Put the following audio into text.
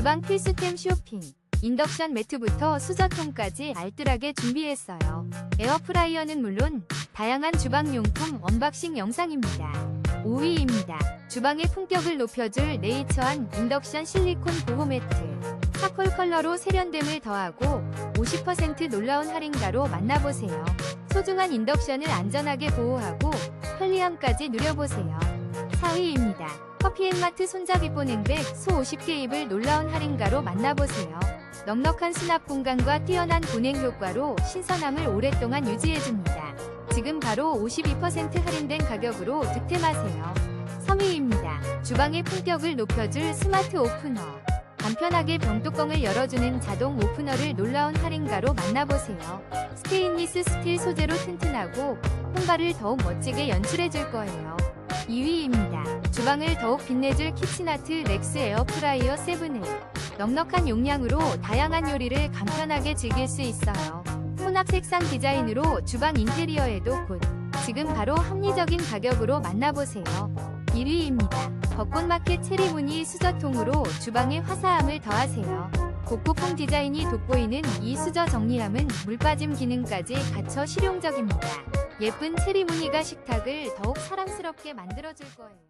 주방 필수템 쇼핑. 인덕션 매트부터 수저통까지 알뜰하게 준비했어요. 에어프라이어는 물론 다양한 주방용품 언박싱 영상입니다. 5위입니다. 주방의 품격을 높여줄 네이처한 인덕션 실리콘 보호 매트. 차콜 컬러로 세련됨을 더하고 50% 놀라운 할인가로 만나보세요. 소중한 인덕션을 안전하게 보호하고 편리함까지 누려보세요. 4위입니다. 커피앤마트 손잡이 보냉백 소 50개 입을 놀라운 할인가로 만나보세요. 넉넉한 수납 공간과 뛰어난 보냉 효과로 신선함을 오랫동안 유지해줍니다. 지금 바로 52% 할인된 가격으로 득템하세요. 3위입니다. 주방의 품격을 높여줄 스마트 오프너. 간편하게 병뚜껑을 열어주는 자동 오프너를 놀라운 할인가로 만나보세요. 스테인리스 스틸 소재로 튼튼하고 혼발을 더욱 멋지게 연출해줄 거예요. 2위입니다. 주방을 더욱 빛내줄 키친아트 렉스 에어프라이어 7을 넉넉한 용량으로 다양한 요리를 간편하게 즐길 수 있어요. 혼합 색상 디자인으로 주방 인테리어에도 곧 지금 바로 합리적인 가격으로 만나보세요. 1위입니다. 벚꽃마켓 체리무늬 수저통으로 주방에 화사함을 더하세요. 복고풍 디자인이 돋보이는 이 수저 정리함은 물빠짐 기능까지 갖춰 실용적입니다. 예쁜 체리 무늬가 식탁을 더욱 사랑스럽게 만들어줄 거예요.